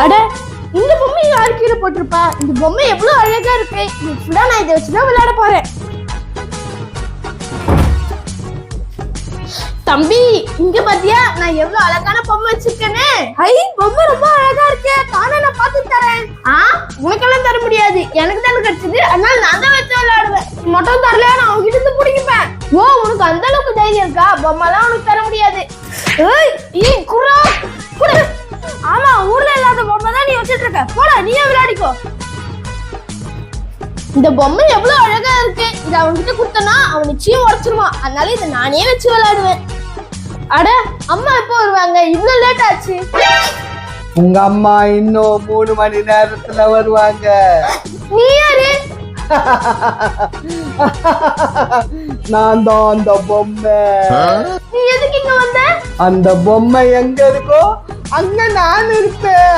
அட இந்த பொம்மை யார் கீழே போட்டிருப்பா? இந்த பொம்மை எவ்வளவு அழகா இருக்கு. ஃபுல்லா நான் இதை வச்சுதான் விளையாட போறேன். தம்பி இங்க பாத்தியா? நான் எவ்வளவு அழகான பொம்மை வச்சிருக்கேன்னு ஐ பொம்மை ரொம்ப அழகா இருக்கே. தானே நான் பார்த்து தரேன். ஆ உனக்கெல்லாம் தர முடியாது. எனக்கு தானே கிடைச்சது. அதனால நான் தான் வச்சு விளையாடுவேன். மட்டும் தரலையா? நான் உங்ககிட்ட இருந்து பிடிக்கிப்பேன் ஓ உனக்கு அந்த அளவுக்கு தைரியம் இருக்கா? பொம்மைலாம் உனக்கு தர முடியாது. ஏய் நீயே விளையாடிக்கோ. இந்த பொம்மை எவ்வளவு அழகா இருக்கு. இத அவன்கிட்ட கொடுத்தனா அவன் நிச்சயம் உடைச்சிருவான் அதனால இதை நானே வச்சு விளையாடுவேன். அட அம்மா எப்போ வருவாங்க? இவ்வளவு லேட் ஆச்சு. உங்க அம்மா இன்னும் மூணு மணி நேரத்துல வருவாங்க. நீ யாரு? நான் தான் அந்த பொம்மை. நீ எதுக்கு இங்க வந்த? அந்த பொம்மை எங்க இருக்கோ அங்க நான் இருப்பேன்.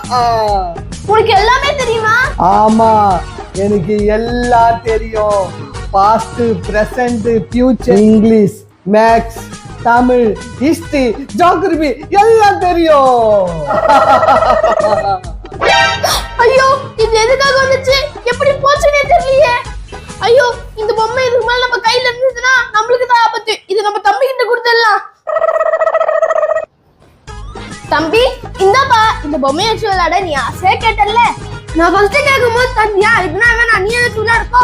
உனக்கு எல்லாமே தெரியுமா? ஆமா எனக்கு எல்லாம் தெரியும். Past present future English maths Tamil history geography எல்லாம் தெரியும். ஐயோ தம்பி இந்தாப்பா இந்த பொம்மையை வச்சு விளையாட நீ ஆசையா கேட்டல்ல? நான் ஃபர்ஸ்ட் கேட்கும் போது தந்தியா இதுனா வேணா நீ வச்சு விளையாடுக்கோ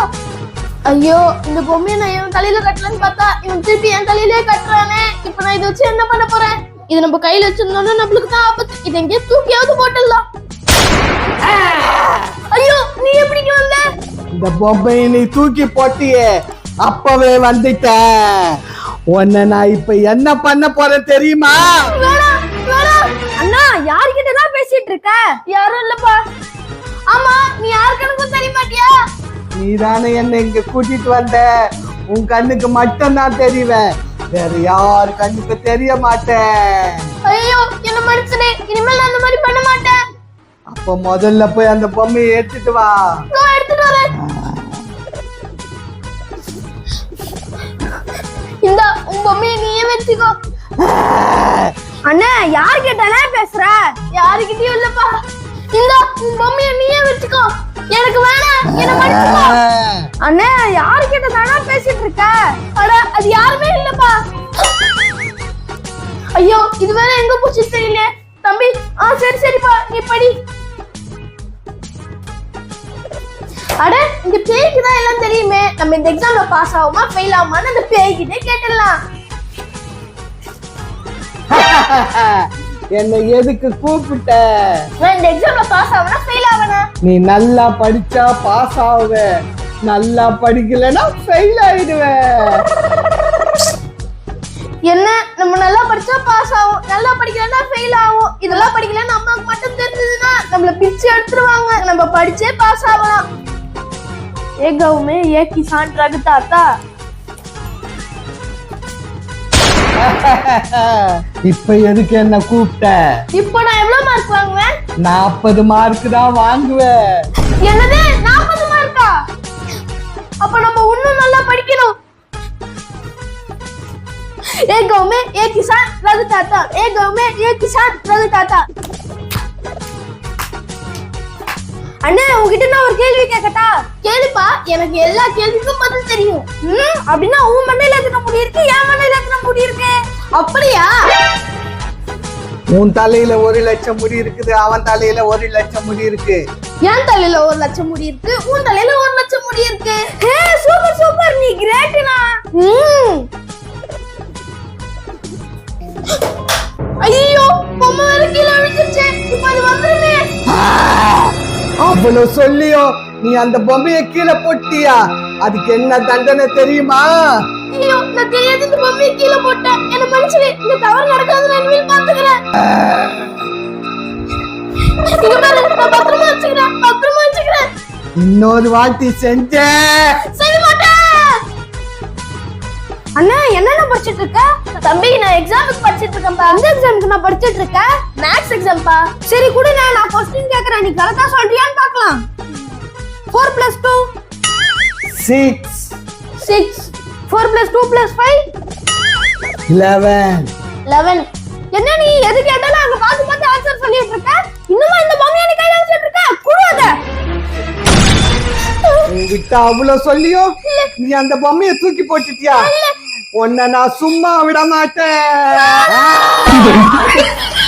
ஐயோ இந்த பொம்மையை நான் இவன் தலையில கட்டலன்னு பார்த்தா இவன் திருப்பி என் தலையிலே கட்டுறானே. இப்ப நான் இதை வச்சு என்ன பண்ண போறேன்? இது நம்ம கையில வச்சிருந்தோம்னா நம்மளுக்கு தான் ஆபத்து. இதை எங்கேயோ தூக்கியாவது போட்டுடலாம். ஐயோ நீ எப்படி இங்க வந்த? இந்த பொம்மையை நீ தூக்கி போட்டியே. அப்பவே வந்துட்டேன் உன்னை நான் இப்ப என்ன பண்ண போறேன் தெரியுமா? வேணாம். அண்ணா யார்கிட்ட தான் பேசிட்டு இருக்க? யாரும் இல்லப்பா. ஆமா நீ எனக்கும் தெரிய மாட்டியா நீ தானே என்ன இங்க கூட்டிட்டு வந்த. உன் கண்ணுக்கு மட்டும் தான் தெரிவேன். வேற யார் கண்ணுக்கு தெரிய மாட்டேன் ஐயோ என்ன மன்னிச்சுடு. இனிமேல் நான் அந்த மாதிரி பண்ண மாட்டேன். அப்ப முதல்ல போய் அந்த பொம்மையை எடுத்துட்டு வா. எடுத்துட்டு வரேன். இந்தா உன் பொம்மையை நீயே வச்சுக்கோ. அண்ணா யார் கிட்டனே பேசுற? யாருக்கிட்டயும் இல்லப்பா. இந்தா உன் பொம்மையை நீயே வச்சுக்கோ. எனக்கு வேணாம். என்ன மன்னிச்சுக்கோ. அண்ணே யாரு கிட்ட தானா பேசிட்டு இருக்க? அட அது யாருமே இல்லப்பா. ஐயோ இது வேற எங்க போச்சு தெரியல தம்பி ஆ சரி சரிப்பா. நீ படி. அட இந்த பேய்க்கு தான் எல்லாம் தெரியுமே. நம்ம இந்த எக்ஸாம்ல பாஸ் ஆகுமா ஃபெயில் ஆகுமான்னு அந்த பேய்கிட்டே கேட்டுடலாம். என்னை எதுக்கு கூப்பிட்ட? நான் இந்த எக்ஸாம்ல பாஸ் ஆகனா ஃபெயில் ஆகனா நீ நல்லா படிச்சா பாஸ் ஆகுவ. நல்லா படிக்கலைன்னா ஃபெயில் ஆயிடுவ. என்ன? நம்ம நல்லா படிச்சா பாஸ் ஆகும். நல்லா படிக்கலன்னா ஃபெயில் ஆகும். இதெல்லாம் படிக்கலன்னா அம்மாவுக்கு மட்டும் தெரிஞ்சதுன்னா நம்மள பிச்சு எடுத்துருவாங்க. நம்ம படிச்சே பாஸ் ஆகலாம். ஏ கவுமே ஏ கிசான் ரகுதா தாத்தா. இப்ப எதுக்கு என்ன கூப்பிட்ட? இப்போ நான் எவ்வளவு மார்க் வாங்குவேன்? நாற்பது மார்க் தான் வாங்குவேன். என்னது? நாற்பது மார்க்கா அப்ப நம்ம இன்னும் நல்லா படிக்கணும். ஏ கவுமே ஏ கிசான் ரகு தாத்தா. ஏ கவுமே ஏ கிசான் ரகு தாத்தா. அண்ணே உங்ககிட்ட நான் ஒரு கேள்வி கேட்கட்டா? கேளுப்பா எனக்கு எல்லா கேள்விக்கும் பதில் தெரியும். ம் அப்படின்னா உன் மண்டையில எத்தனை முடி இருக்கு? என் மண்டையில எத்தனை முடி இருக்கு? அப்படியா? உன் தலையில ஒரு லட்சம் முடி இருக்குது அவன் தலையில ஒரு லட்சம் முடி இருக்கு. என் தலையில ஒரு லட்சம் முடி இருக்கு உன் தலையில ஒரு லட்சம் முடி இருக்கு. Hey super super. நீ கிரேட்னா ம். அவ்வளவு சொல்லியும் நீ அந்த பொம்மையை கீழே போட்டியா? அதுக்கு என்ன தண்டனை தெரியுமா? ஐயோ நான் தெரியாத இந்த பொம்மையை கீழே போட்டேன். என்ன மனுஷனே இந்த தவறு நடக்காது நான் இனிமேல் பாத்துக்கிறேன் இங்க பாரு நான் பத்திரமா வச்சுக்கிறேன் பத்திரமா வச்சுக்கிறேன். இன்னொரு வாட்டி செஞ்ச செய்ய மாட்டேன் அண்ணா என்னென்ன படிச்சிட்டு இருக்க தம்பி நான் எக்ஸாமுக்கு படிச்சிட்டு இருக்கேன்ப்பா அந்த எக்ஸாமுக்கு நான் படிச்சிட்டு இருக்கேன் மேத்ஸ் எக்ஸாம்பா சரி கூட நான் நான் கொஸ்டின் கேக்குறேன். நீ கரெக்டா சொல்றியான்னு பார்க்கலாம் four plus two six six four plus two plus five eleven eleven என்ன நீ எது கேட்டாலும் அங்க பார்த்து பார்த்து ஆன்சர் சொல்லிட்டு இருக்க இன்னுமா இந்த பொம்மையை நீ கையில வச்சிட்டு இருக்க குடு அத. உங்ககிட்ட அவ்வளவு சொல்லியோ? நீ அந்த பொம்மையை தூக்கி போட்டுட்டியா? உன்னை நான் சும்மா விட மாட்டேன்.